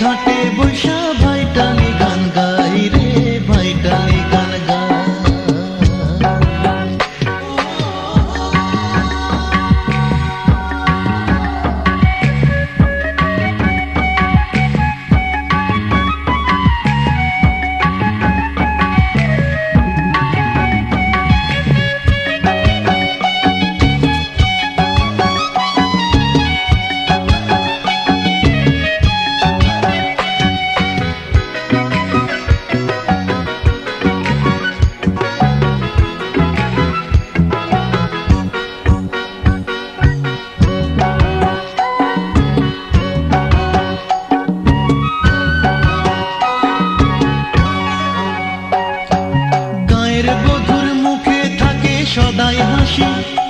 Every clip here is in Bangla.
ঘাটে বৈশা shoot.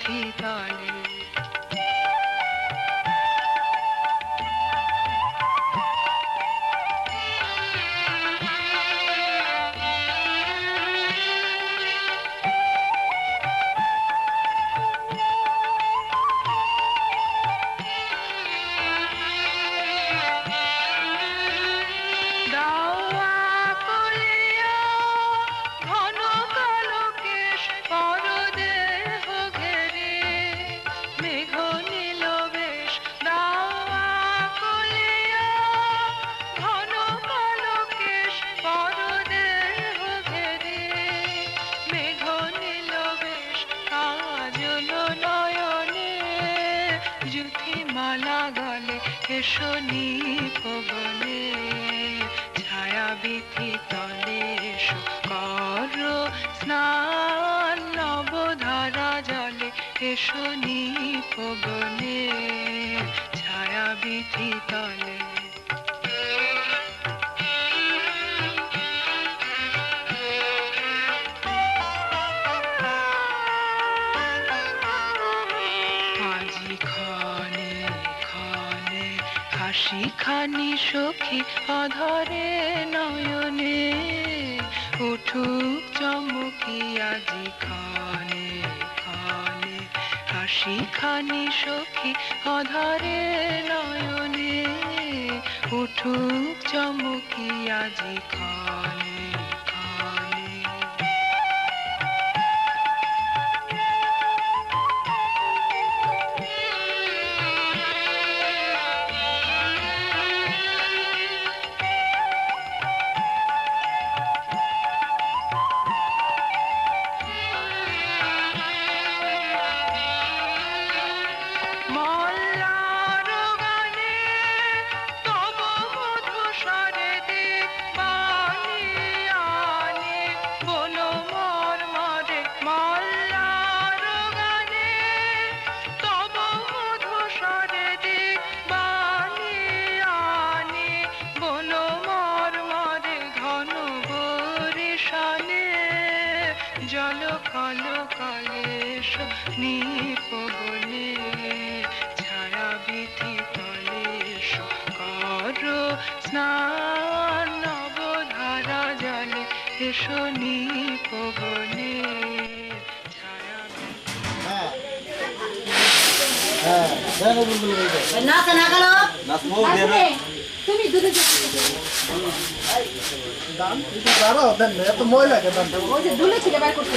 ছায়া বিধি এসো নিপবনে ছায়া বিথি তলে করো স্নান নবধারা জলে শনি পবনে ছায়া বিথি তলে সখী অধরে নয়নে উঠুক চমকি আজি খানে খানে হাসি খানি সখী অধরে নয়নে উঠুক আজি নিপবনে ছায়া বিধি কলেশ কর স্নান নবধারা জলে এসো নিপবনে হ্যাঁ নাচে না তুমি দূরে একটু দাঁড়াও দেন এত ময়লা কে যে দুলে ছিল বার করতে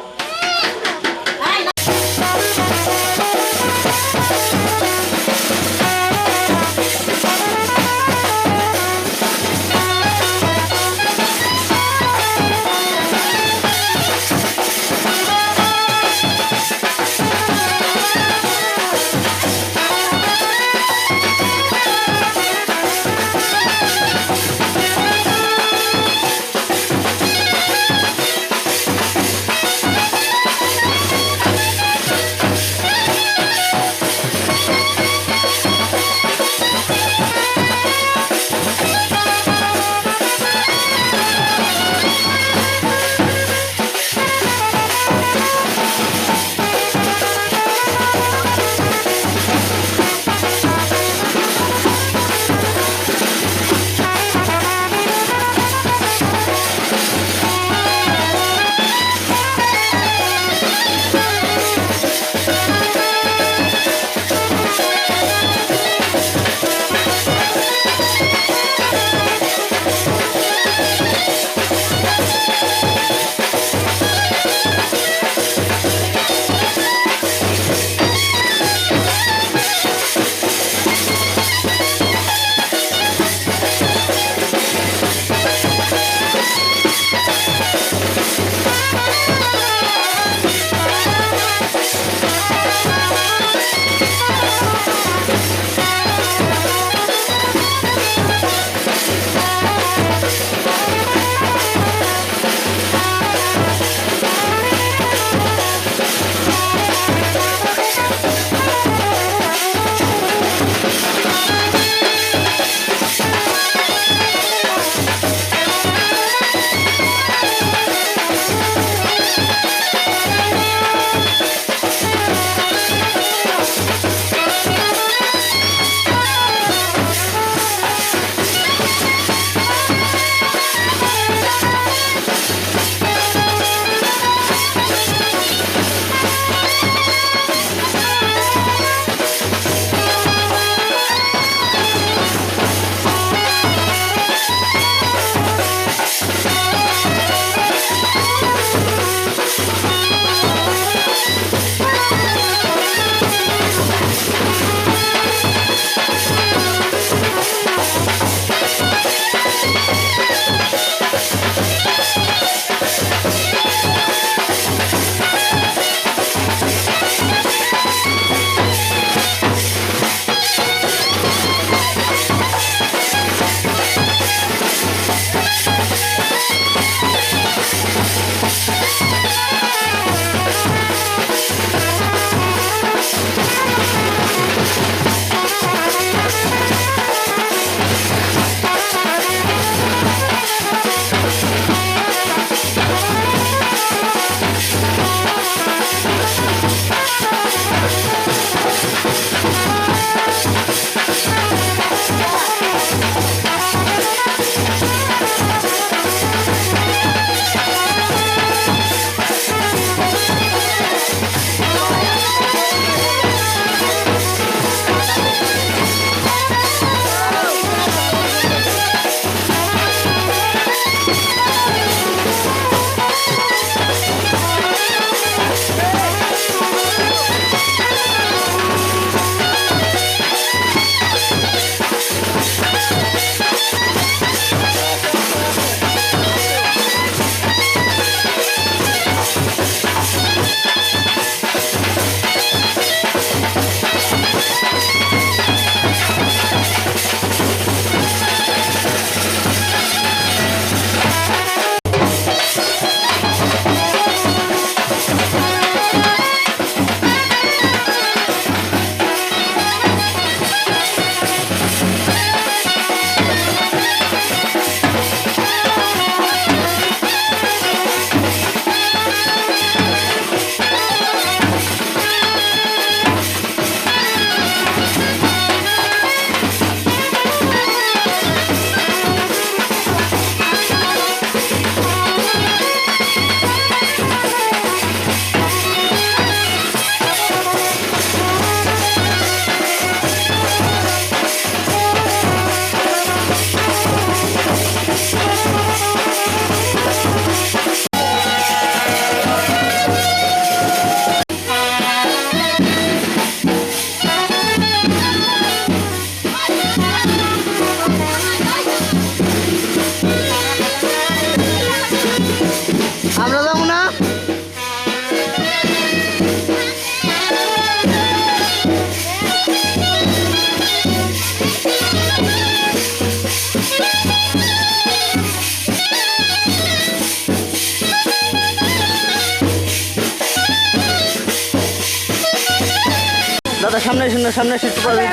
সামনে এসে সামনে শিখতে পারবেন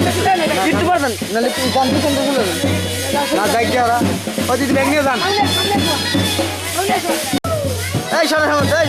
শিখতে পারবেন নাহলে তুমি কম্পিটিশন ওরা। ও দিদি ব্যাগ নিয়ে যান। এই সরে সামনে এই